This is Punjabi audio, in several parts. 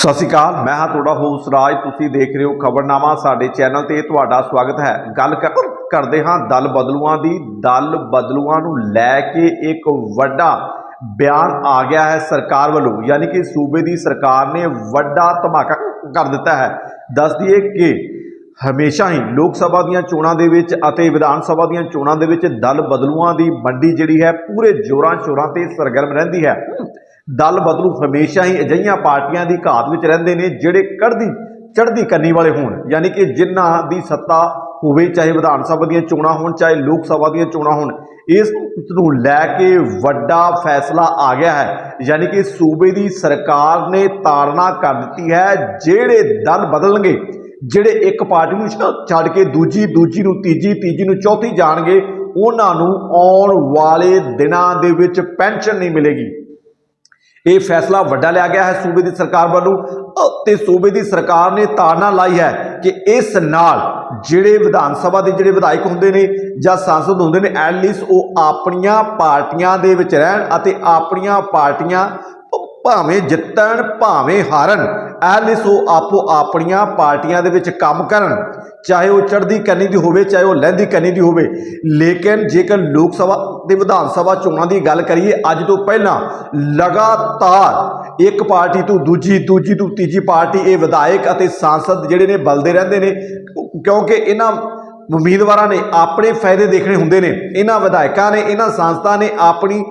ਸਤਿ ਸ਼੍ਰੀ ਅਕਾਲ, ਮੈਂ ਹਾਂ ਤੁਹਾਡਾ ਹੋਸ ਰਾਜ, ਤੁਸੀਂ ਦੇਖ ਰਹੇ ਹੋ ਖਬਰਨਾਮਾ ਸਾਡੇ ਚੈਨਲ ਤੇ, ਤੁਹਾਡਾ ਸਵਾਗਤ ਹੈ। ਗੱਲ ਕਰ- ਕਰਦੇ ਹਾਂ ਦਲ ਬਦਲੂਆਂ ਦੀ। ਦਲ ਬਦਲੂਆਂ ਨੂੰ ਲੈ ਕੇ ਇੱਕ ਵੱਡਾ ਬਿਆਨ ਆ ਗਿਆ ਹੈ ਸਰਕਾਰ ਵੱਲੋਂ। ਯਾਨੀ ਕਿ ਸੂਬੇ ਦੀ ਸਰਕਾਰ ਨੇ ਵੱਡਾ ਧਮਾਕਾ ਕਰ ਦਿੱਤਾ ਹੈ। ਦੱਸ ਦਈਏ ਕਿ ਹਮੇਸ਼ਾ ਹੀ ਲੋਕ ਸਭਾ ਦੀਆਂ ਚੋਣਾਂ ਦੇ ਵਿੱਚ ਅਤੇ ਵਿਧਾਨ ਸਭਾ ਦੀਆਂ ਚੋਣਾਂ ਦੇ ਵਿੱਚ ਦਲ ਬਦਲੂਆਂ ਦੀ ਮੰਡੀ ਜਿਹੜੀ ਹੈ, ਪੂਰੇ ਜੋਰਾਂ ਸ਼ੋਰਾਂ ਤੇ ਸਰਗਰਮ ਰਹਿੰਦੀ ਹੈ। ਦਲ ਬਦਲੂ ਹਮੇਸ਼ਾ ਹੀ ਅਜਿਹੀਆਂ ਪਾਰਟੀਆਂ ਦੀ ਘਾਤ ਵਿੱਚ ਰਹਿੰਦੇ ਨੇ ਜਿਹੜੇ ਕੜਦੀ ਚੜ੍ਹਦੀ ਕੰਨੀ ਵਾਲੇ ਹੋਣ। ਯਾਨੀ ਕਿ ਜਿਨ੍ਹਾਂ ਦੀ ਸੱਤਾ ਹੋਵੇ, ਚਾਹੇ ਵਿਧਾਨ ਸਭਾ ਦੀਆਂ ਚੋਣਾਂ ਹੋਣ, ਚਾਹੇ ਲੋਕ ਸਭਾ ਦੀਆਂ ਚੋਣਾਂ ਹੋਣ, ਇਸ ਨੂੰ ਲੈ ਕੇ ਵੱਡਾ ਫੈਸਲਾ ਆ ਗਿਆ ਹੈ। ਯਾਨੀ ਕਿ ਸੂਬੇ ਦੀ ਸਰਕਾਰ ਨੇ ਤਾੜਨਾ ਕਰ ਦਿੱਤੀ ਹੈ, ਜਿਹੜੇ ਦਲ ਬਦਲਣਗੇ, ਜਿਹੜੇ ਇੱਕ ਪਾਰਟੀ ਨੂੰ ਛ- ਛੱਡ ਕੇ ਦੂਜੀ ਦੂਜੀ ਨੂੰ ਤੀਜੀ ਤੀਜੀ ਨੂੰ ਚੌਥੀ ਜਾਣਗੇ, ਉਹਨਾਂ ਨੂੰ ਆਉਣ ਵਾਲੇ ਦਿਨਾਂ ਦੇ ਵਿੱਚ ਪੈਨਸ਼ਨ ਨਹੀਂ ਮਿਲੇਗੀ। ਇਹ ਫੈਸਲਾ ਵੱਡਾ ਲਿਆ ਗਿਆ ਹੈ ਸੂਬੇ ਦੀ ਸਰਕਾਰ ਵੱਲੋਂ। ਤੇ ਸੂਬੇ ਦੀ ਸਰਕਾਰ ਨੇ ਤਾੜਨਾ ਲਾਈ ਹੈ ਕਿ ਇਸ ਨਾਲ ਜਿਹੜੇ ਵਿਧਾਨ ਸਭਾ ਦੇ ਜਿਹੜੇ ਵਿਧਾਇਕ ਹੁੰਦੇ ਨੇ ਜਾਂ ਸੰਸਦ ਹੁੰਦੇ ਨੇ ਐਟਲੀਸਟ ਉਹ ਆਪਣੀਆਂ ਪਾਰਟੀਆਂ ਦੇ ਵਿੱਚ ਰਹਿਣ ਅਤੇ ਆਪਣੀਆਂ ਪਾਰਟੀਆਂ ਭਾਵੇਂ ਜਿੱਤਣ, ਭਾਵੇਂ ਹਾਰਨ। ਐਟਲੀਸਟ ਉਹ ਆਪੋ ਆਪਣੀਆਂ ਪਾਰਟੀਆਂ ਦੇ ਵਿੱਚ ਕੰਮ ਕਰਨ, ਚਾਹੇ ਉਹ ਚੜ੍ਹਦੀ ਕੰਨੀ ਦੀ ਹੋਵੇ, ਚਾਹੇ ਉਹ ਲਹਿੰਦੀ ਕੰਨੀ ਦੀ ਹੋਵੇ। ਲੇਕਿਨ ਜੇਕਰ ਲੋਕ ਸਭਾ ਤੇ ਵਿਧਾਨ ਸਭਾ ਚੋਣਾਂ ਦੀ ਗੱਲ ਕਰੀਏ, ਅੱਜ ਤੋਂ ਪਹਿਲਾਂ ਲਗਾਤਾਰ ਇੱਕ ਪਾਰਟੀ ਤੋਂ ਦੂਜੀ ਦੂਜੀ ਤੋਂ ਤੀਜੀ ਪਾਰਟੀ ਇਹ ਵਿਧਾਇਕ ਅਤੇ ਸਾਂਸਦ ਜਿਹੜੇ ਨੇ ਬਲਦੇ ਰਹਿੰਦੇ ਨੇ, ਕਿਉਂਕਿ ਇਹਨਾਂ ਉਮੀਦਵਾਰਾਂ ਨੇ ਆਪਣੇ ਫਾਇਦੇ ਦੇਖਣੇ ਹੁੰਦੇ ਨੇ। ਇਹਨਾਂ ਵਿਧਾਇਕਾਂ ਨੇ, ਇਹਨਾਂ ਸੰਸਥਾ ਨੇ ਆਪਣੀ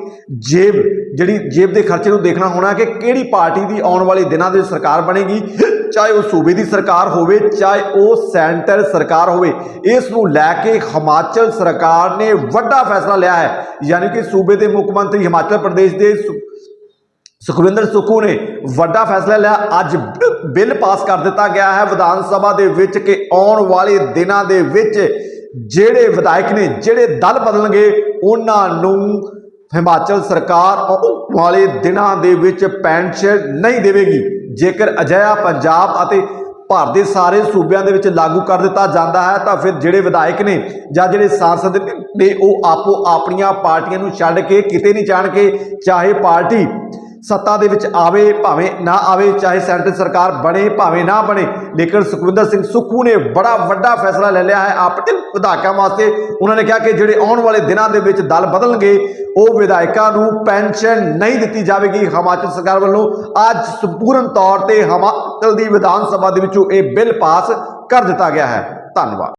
ਜੇਬ ਜਿਹੜੀ ਜੇਬ ਦੇ ਖਰਚੇ ਨੂੰ ਦੇਖਣਾ ਹੋਣਾ ਕਿ ਕਿਹੜੀ ਪਾਰਟੀ ਦੀ ਆਉਣ ਵਾਲੇ ਦਿਨਾਂ ਦੇ ਸਰਕਾਰ ਬਣੇਗੀ, ਚਾਹੇ ਉਹ ਸੂਬੇ ਦੀ ਸਰਕਾਰ ਹੋਵੇ, ਚਾਹੇ ਉਹ ਸੈਂਟਰ ਸਰਕਾਰ ਹੋਵੇ, ਇਸ ਨੂੰ ਲੈ ਕੇ ਹਿਮਾਚਲ ਸਰਕਾਰ ਨੇ ਵੱਡਾ ਫੈਸਲਾ ਲਿਆ ਹੈ। ਯਾਨੀ ਕਿ ਸੂਬੇ ਦੇ ਮੁੱਖ ਮੰਤਰੀ ਹਿਮਾਚਲ ਪ੍ਰਦੇਸ਼ ਦੇ ਸੁ- ਸੁਖਵਿੰਦਰ ਸੁੱਖੂ ਨੇ ਵੱਡਾ ਫੈਸਲਾ ਲਿਆ। ਅੱਜ ਬਿੱਲ ਪਾਸ ਕਰ ਦਿੱਤਾ ਗਿਆ ਹੈ ਵਿਧਾਨ ਸਭਾ ਦੇ ਵਿੱਚ ਕਿ ਆਉਣ ਵਾਲੇ ਦਿਨਾਂ ਦੇ ਵਿੱਚ ਜਿਹੜੇ ਵਿਧਾਇਕ ਨੇ, ਜਿਹੜੇ ਦਲ ਬਦਲਣਗੇ, ਉਹਨਾਂ ਨੂੰ ਹਿਮਾਚਲ ਸਰਕਾਰ ਆਉਣ ਵਾਲੇ ਦਿਨਾਂ ਦੇ ਵਿੱਚ ਪੈਨਸ਼ਨ ਨਹੀਂ ਦੇਵੇਗੀ। ਜੇਕਰ ਅਜਿਹਾ ਪੰਜਾਬ ਅਤੇ ਭਾਰਤ ਦੇ ਸਾਰੇ ਸੂਬਿਆਂ ਦੇ ਵਿੱਚ ਲਾਗੂ ਕਰ ਦਿੱਤਾ ਜਾਂਦਾ ਹੈ, ਤਾਂ ਫਿਰ ਜਿਹੜੇ ਵਿਧਾਇਕ ਨੇ ਜਾਂ ਜਿਹੜੇ ਸਾਂਸਦ ਨੇ ਉਹ ਆਪੋ ਆਪਣੀਆਂ ਪਾਰਟੀਆਂ ਨੂੰ ਛੱਡ ਕੇ, ਕਿਤੇ ਨਹੀਂ ਜਾਣਗੇ, ਚਾਹੇ ਪਾਰਟੀ ਸੱਤਾ ਦੇ ਵਿੱਚ ਆਵੇ ਭਾਵੇਂ ਨਾ ਆਵੇ, ਚਾਹੇ ਸੈਂਟਰ ਸਰਕਾਰ ਬਣੇ, ਭਾਵੇਂ ਨਾ ਬਣੇ, ਲੇਕਿਨ ਸੁਖਵਿੰਦਰ ਸਿੰਘ ਸੁੱਖੂ ਨੇ ਬੜਾ ਵੱਡਾ ਫੈਸਲਾ ਲੈ ਲਿਆ ਹੈ ਆਪਣੇ ਵਿਧਾਇਕਾਂ ਵਾਸਤੇ। ਉਹਨਾਂ ਨੇ ਕਿਹਾ ਕਿ ਜਿਹੜੇ ਆਉਣ ਵਾਲੇ ਦਿਨਾਂ ਦੇ ਵਿੱਚ ਦਲ ਬਦਲਣਗੇ, ਉਹ ਵਿਧਾਇਕਾਂ ਨੂੰ ਪੈਨਸ਼ਨ ਨਹੀਂ ਦਿੱਤੀ ਜਾਵੇਗੀ। ਹਿਮਾਚਲ ਸਰਕਾਰ ਵੱਲੋਂ ਅੱਜ ਸੰਪੂਰਨ ਤੌਰ ਤੇ ਹਿਮਾਚਲ ਦੀ ਵਿਧਾਨ ਸਭਾ ਦੇ ਵਿੱਚੋਂ ਇਹ ਬਿੱਲ ਪਾਸ ਕਰ ਦਿੱਤਾ ਗਿਆ ਹੈ। ਧੰਨਵਾਦ।